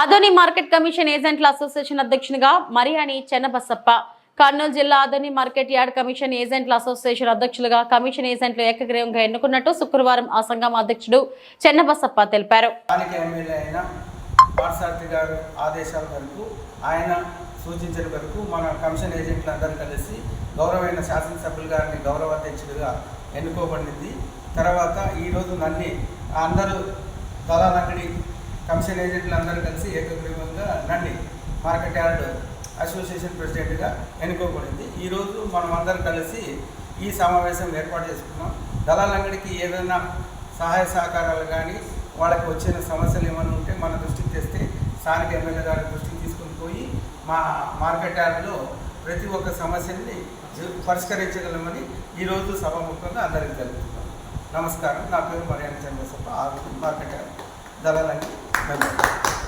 Adoni market commission ఏజెంట్ల association అధ్యక్షునిగా మరియాని చెన్నబసప్ప కర్నూలు జిల్లా ఆదోని మార్కెట్ యార్డ్ కమిషన్ ఏజెంట్ల అసోసియేషన్ అధ్యక్షులుగా కమిషన్ ఏజెంట్లు ఏకగ్రీవంగా ఎన్నుకున్నట్టు శుక్రవారం ఆ సంఘం అధ్యక్షుడు చెన్నబసప్ప తెలిపారు. ఆదేశాల వరకు ఆయన సూచించిన వరకు మన కమిషన్ ఏజెంట్లు అందరూ కలిసి గౌరవమైన శాసనసభ్యులు గారిని గౌరవ అధ్యక్షుడిగా ఎన్నుకోబడింది. తర్వాత ఈరోజు నన్ను అందరూ దళాలంగడి కమిషన్ ఏజెంట్లు అందరూ కలిసి ఏకగ్రీవంగా నన్ని మార్కెట్ యార్డ్ అసోసియేషన్ ప్రెసిడెంట్గా ఎన్నుకోబడింది. ఈరోజు మనం అందరం కలిసి ఈ సమావేశం ఏర్పాటు చేసుకున్నాం. దళాలంగడికి ఏదైనా సహాయ సహకారాలు కానీ వాళ్ళకి వచ్చిన సమస్యలు ఏమైనా ఉంటే మన దృష్టికి తెస్తే స్థానిక ఎమ్మెల్యే గారి దృష్టికి తీసుకుని పోయి మా మార్కెట్ యార్డ్లో ప్రతి ఒక్క సమస్యని పరిష్కరించగలమని ఈరోజు సభాముఖంగా అందరికీ తెలుపుతున్నాం. నమస్కారం. నా పేరు మర్యాద చంద్రసప్ప ఆరు మార్కెట్ యార్డ్ Thank you.